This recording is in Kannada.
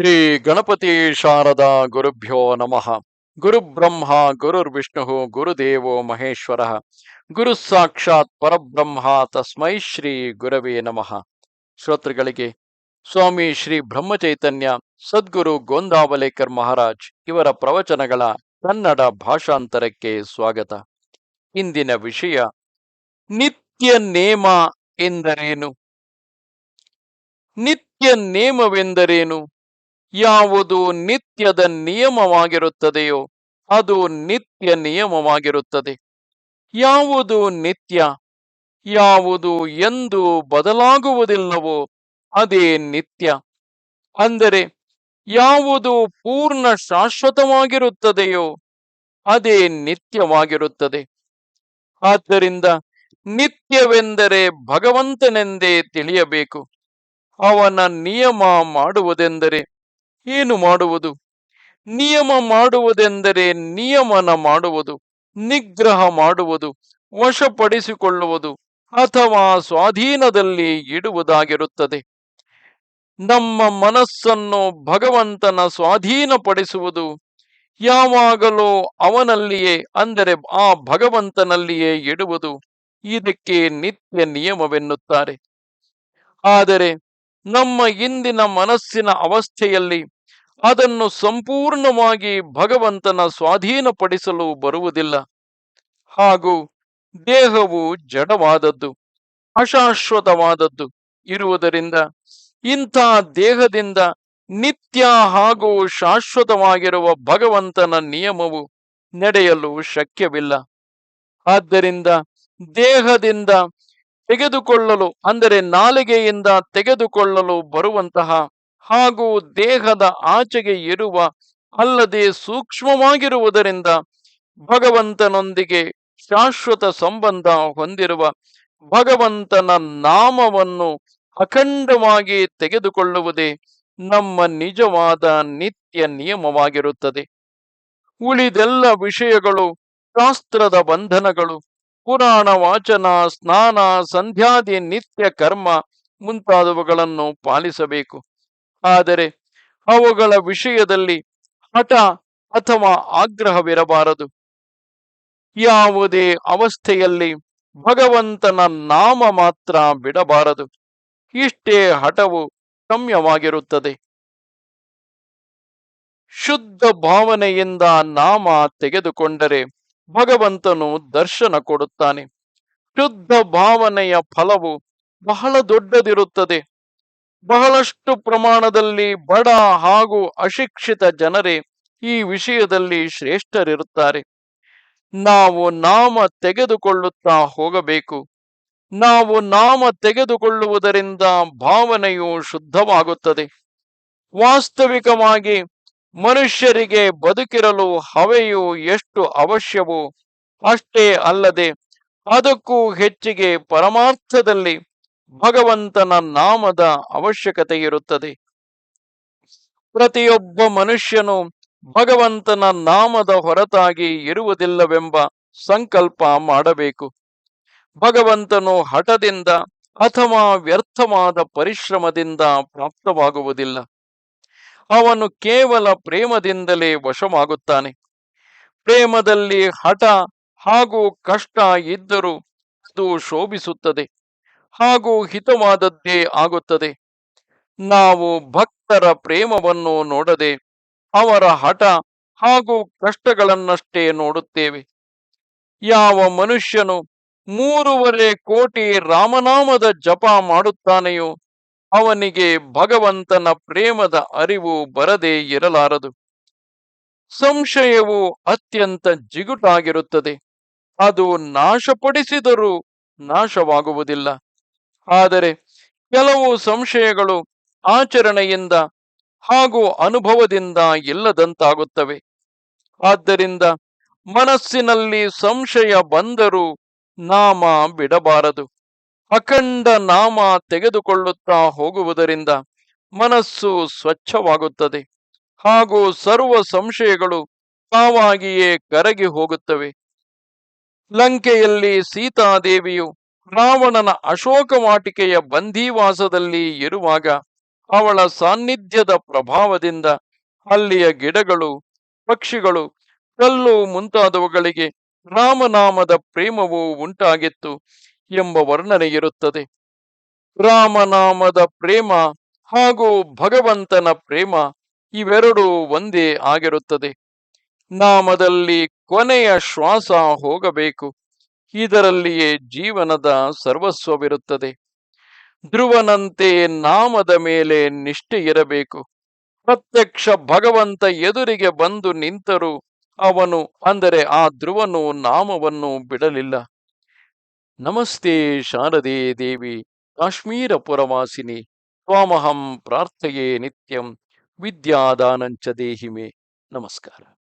ಶ್ರೀ ಗಣಪತಿ ಶಾರದಾ ಗುರುಭ್ಯೋ ನಮಃ. ಗುರುಬ್ರಹ್ಮ ಗುರುರ್ವಿಷ್ಣು ಗುರುದೇವೋ ಮಹೇಶ್ವರ. ಗುರು ಸಾಕ್ಷಾತ್ ಪರಬ್ರಹ್ಮ, ತಸ್ಮೈ ಶ್ರೀ ಗುರವೇ ನಮಃ. ಶ್ರೋತೃಗಳಿಗೆ, ಸ್ವಾಮಿ ಶ್ರೀ ಬ್ರಹ್ಮಚೈತನ್ಯ, ಸದ್ಗುರು ಗೋಂದಾವಲೇಕರ್ ಮಹಾರಾಜ್ ಇವರ ಪ್ರವಚನಗಳ ಕನ್ನಡ ಭಾಷಾಂತರಕ್ಕೆ ಸ್ವಾಗತ. ಇಂದಿನ ವಿಷಯ, ನಿತ್ಯ ನೇಮ ಎಂದರೇನು? ನಿತ್ಯ ನೇಮವೆಂದರೇನು? ಯಾವುದು ನಿತ್ಯದ ನಿಯಮವಾಗಿರುತ್ತದೆಯೋ ಅದು ನಿತ್ಯ ನಿಯಮವಾಗಿರುತ್ತದೆ. ಯಾವುದು ನಿತ್ಯ, ಯಾವುದು ಎಂದು ಬದಲಾಗುವುದಿಲ್ಲವೋ ಅದೇ ನಿತ್ಯ. ಅಂದರೆ ಯಾವುದು ಪೂರ್ಣ ಶಾಶ್ವತವಾಗಿರುತ್ತದೆಯೋ ಅದೇ ನಿತ್ಯವಾಗಿರುತ್ತದೆ. ಆದ್ದರಿಂದ ನಿತ್ಯವೆಂದರೆ ಭಗವಂತನೆಂದೇ ತಿಳಿಯಬೇಕು. ಅವನ ನಿಯಮ ಮಾಡುವುದೆಂದರೆ ಏನು ಮಾಡುವುದು? ನಿಯಮ ಮಾಡುವುದೆಂದರೆ ನಿಯಮನ ಮಾಡುವುದು, ನಿಗ್ರಹ ಮಾಡುವುದು, ವಶಪಡಿಸಿಕೊಳ್ಳುವುದು ಅಥವಾ ಸ್ವಾಧೀನದಲ್ಲಿ ಇಡುವುದಾಗಿರುತ್ತದೆ. ನಮ್ಮ ಮನಸ್ಸನ್ನು ಭಗವಂತನ ಸ್ವಾಧೀನಪಡಿಸುವುದು ಯಾವಾಗಲೂ ಅವನಲ್ಲಿಯೇ, ಅಂದರೆ ಆ ಭಗವಂತನಲ್ಲಿಯೇ ಇಡುವುದು, ಇದಕ್ಕೆ ನಿತ್ಯ ನಿಯಮವೆನ್ನುತ್ತಾರೆ. ಆದರೆ ನಮ್ಮ ಇಂದಿನ ಮನಸ್ಸಿನ ಅವಸ್ಥೆಯಲ್ಲಿ ಅದನ್ನು ಸಂಪೂರ್ಣವಾಗಿ ಭಗವಂತನ ಸ್ವಾಧೀನಪಡಿಸಲು ಬರುವುದಿಲ್ಲ. ಹಾಗೂ ದೇಹವು ಜಡವಾದದ್ದು, ಅಶಾಶ್ವತವಾದದ್ದು ಇರುವುದರಿಂದ ಇಂಥ ದೇಹದಿಂದ ನಿತ್ಯ ಹಾಗೂ ಶಾಶ್ವತವಾಗಿರುವ ಭಗವಂತನ ನಿಯಮವು ನಡೆಯಲು ಶಕ್ಯವಿಲ್ಲ. ಆದ್ದರಿಂದ ದೇಹದಿಂದ ತೆಗೆದುಕೊಳ್ಳಲು, ಅಂದರೆ ನಾಲಿಗೆಯಿಂದ ತೆಗೆದುಕೊಳ್ಳಲು ಬರುವಂತಹ ಹಾಗೂ ದೇಹದ ಆಚೆಗೆ ಇರುವ ಅಲ್ಲದೆ ಸೂಕ್ಷ್ಮವಾಗಿರುವುದರಿಂದ ಭಗವಂತನೊಂದಿಗೆ ಶಾಶ್ವತ ಸಂಬಂಧ ಹೊಂದಿರುವ ಭಗವಂತನ ನಾಮವನ್ನು ಅಖಂಡವಾಗಿ ತೆಗೆದುಕೊಳ್ಳುವುದೇ ನಮ್ಮ ನಿಜವಾದ ನಿತ್ಯ ನಿಯಮವಾಗಿರುತ್ತದೆ. ಉಳಿದೆಲ್ಲ ವಿಷಯಗಳು ಶಾಸ್ತ್ರದ ಬಂಧನಗಳು, ಪುರಾಣ ವಾಚನ, ಸ್ನಾನ, ಸಂಧ್ಯಾದಿ ನಿತ್ಯ ಕರ್ಮ ಮುಂತಾದವುಗಳನ್ನು ಪಾಲಿಸಬೇಕು. ಆದರೆ ಅವುಗಳ ವಿಷಯದಲ್ಲಿ ಹಠ ಅಥವಾ ಆಗ್ರಹವಿರಬಾರದು. ಯಾವುದೇ ಅವಸ್ಥೆಯಲ್ಲಿ ಭಗವಂತನ ನಾಮ ಮಾತ್ರ ಬಿಡಬಾರದು. ಇಷ್ಟೇ ಹಠವು ಗಮ್ಯವಾಗಿರುತ್ತದೆ ಶುದ್ಧ ಭಾವನೆಯಿಂದ ನಾಮ ತೆಗೆದುಕೊಂಡರೆ ಭಗವಂತನು ದರ್ಶನ ಕೊಡುತ್ತಾನೆ. ಶುದ್ಧ ಭಾವನೆಯ ಫಲವು ಬಹಳ ದೊಡ್ಡದಿರುತ್ತದೆ. ಬಹಳಷ್ಟು ಪ್ರಮಾಣದಲ್ಲಿ ಬಡ ಹಾಗೂ ಅಶಿಕ್ಷಿತ ಜನರೇ ಈ ವಿಷಯದಲ್ಲಿ ಶ್ರೇಷ್ಠರಿರುತ್ತಾರೆ. ನಾವು ನಾಮ ತೆಗೆದುಕೊಳ್ಳುತ್ತಾ ಹೋಗಬೇಕು. ನಾವು ನಾಮ ತೆಗೆದುಕೊಳ್ಳುವುದರಿಂದ ಭಾವನೆಯು ಶುದ್ಧವಾಗುತ್ತದೆ. ವಾಸ್ತವಿಕವಾಗಿ ಮನುಷ್ಯರಿಗೆ ಬದುಕಿರಲು ಹವೆಯು ಎಷ್ಟು ಅವಶ್ಯವೋ ಅಷ್ಟೇ ಅಲ್ಲದೆ ಅದಕ್ಕೂ ಹೆಚ್ಚಿಗೆ ಪರಮಾರ್ಥದಲ್ಲಿ ಭಗವಂತನ ನಾಮದ ಅವಶ್ಯಕತೆ ಇರುತ್ತದೆ. ಪ್ರತಿಯೊಬ್ಬ ಮನುಷ್ಯನು ಭಗವಂತನ ನಾಮದ ಹೊರತಾಗಿ ಇರುವುದಿಲ್ಲವೆಂಬ ಸಂಕಲ್ಪ ಮಾಡಬೇಕು. ಭಗವಂತನು ಹಠದಿಂದ ಅಥವಾ ವ್ಯರ್ಥವಾದ ಪರಿಶ್ರಮದಿಂದ ಪ್ರಾಪ್ತವಾಗುವುದಿಲ್ಲ. ಅವನು ಕೇವಲ ಪ್ರೇಮದಿಂದಲೇ ವಶವಾಗುತ್ತಾನೆ. ಪ್ರೇಮದಲ್ಲಿ ಹಠ ಹಾಗೂ ಕಷ್ಟ ಇದ್ದರೂ ಅದು ಶೋಭಿಸುತ್ತದೆ. ಹಾಗೂ ಹಿತವಾದದ್ದೇ ಆಗುತ್ತದೆ. ನಾವು ಭಕ್ತರ ಪ್ರೇಮವನ್ನು ನೋಡದೆ ಅವರ ಹಠ ಹಾಗೂ ಕಷ್ಟಗಳನ್ನಷ್ಟೇ ನೋಡುತ್ತೇವೆ. ಯಾವ ಮನುಷ್ಯನು ಮೂರುವರೆ ಕೋಟಿ ರಾಮನಾಮದ ಜಪ ಮಾಡುತ್ತಾನೆಯೋ ಅವನಿಗೆ ಭಗವಂತನ ಪ್ರೇಮದ ಅರಿವು ಬರದೇ ಇರಲಾರದು. ಸಂಶಯವು ಅತ್ಯಂತ ಜಿಗುಟಾಗಿರುತ್ತದೆ. ಅದು ನಾಶಪಡಿಸಿದರೂ ನಾಶವಾಗುವುದಿಲ್ಲ. ಆದರೆ ಕೆಲವು ಸಂಶಯಗಳು ಆಚರಣೆಯಿಂದ ಹಾಗೂ ಅನುಭವದಿಂದ ಇಲ್ಲದಂತಾಗುತ್ತವೆ. ಆದ್ದರಿಂದ ಮನಸ್ಸಿನಲ್ಲಿ ಸಂಶಯ ಬಂದರೂ ನಾಮ ಬಿಡಬಾರದು. ಅಖಂಡ ನಾಮ ತೆಗೆದುಕೊಳ್ಳುತ್ತಾ ಹೋಗುವುದರಿಂದ ಮನಸ್ಸು ಸ್ವಚ್ಛವಾಗುತ್ತದೆ ಹಾಗೂ ಸರ್ವ ಸಂಶಯಗಳು ತಾವಾಗಿಯೇ ಕರಗಿ ಹೋಗುತ್ತವೆ. ಲಂಕೆಯಲ್ಲಿ ಸೀತಾದೇವಿಯು ರಾವಣನ ಅಶೋಕ ವಾಟಿಕೆಯ ಬಂದೀವಾಸದಲ್ಲಿ ಇರುವಾಗ ಅವಳ ಸಾನ್ನಿಧ್ಯದ ಪ್ರಭಾವದಿಂದ ಅಲ್ಲಿಯ ಗಿಡಗಳು, ಪಕ್ಷಿಗಳು, ಕಲ್ಲು ಮುಂತಾದವುಗಳಿಗೆ ರಾಮನಾಮದ ಪ್ರೇಮವು ಉಂಟಾಗಿತ್ತು ಎಂಬ ವರ್ಣನೆ ಇರುತ್ತದೆ. ರಾಮನಾಮದ ಪ್ರೇಮ ಹಾಗೂ ಭಗವಂತನ ಪ್ರೇಮ ಇವೆರಡೂ ಒಂದೇ ಆಗಿರುತ್ತದೆ. ನಾಮದಲ್ಲಿ ಕೊನೆಯ ಶ್ವಾಸ ಹೋಗಬೇಕು. ಇದರಲ್ಲಿಯೇ ಜೀವನದ ಸರ್ವಸ್ವವಿರುತ್ತದೆ. ಧ್ರುವನಂತೆ ನಾಮದ ಮೇಲೆ ನಿಷ್ಠೆ ಇರಬೇಕು. ಪ್ರತ್ಯಕ್ಷ ಭಗವಂತ ಎದುರಿಗೆ ಬಂದು ನಿಂತರೂ ಅವನು, ಅಂದರೆ ಆ ಧ್ರುವನು ನಾಮವನ್ನು ಬಿಡಲಿಲ್ಲ. ನಮಸ್ತೆ ಶಾರದೆ ದೇವಿ, ಕಾಶ್ಮೀರ ಪುರವಾಸಿನಿ ಸ್ವಾಮಹಂ ಪ್ರಾರ್ಥೆಯೇ ನಿತ್ಯಂ, ವಿದ್ಯಾದಾನಂಚ ದೇಹಿಮೆ. ನಮಸ್ಕಾರ.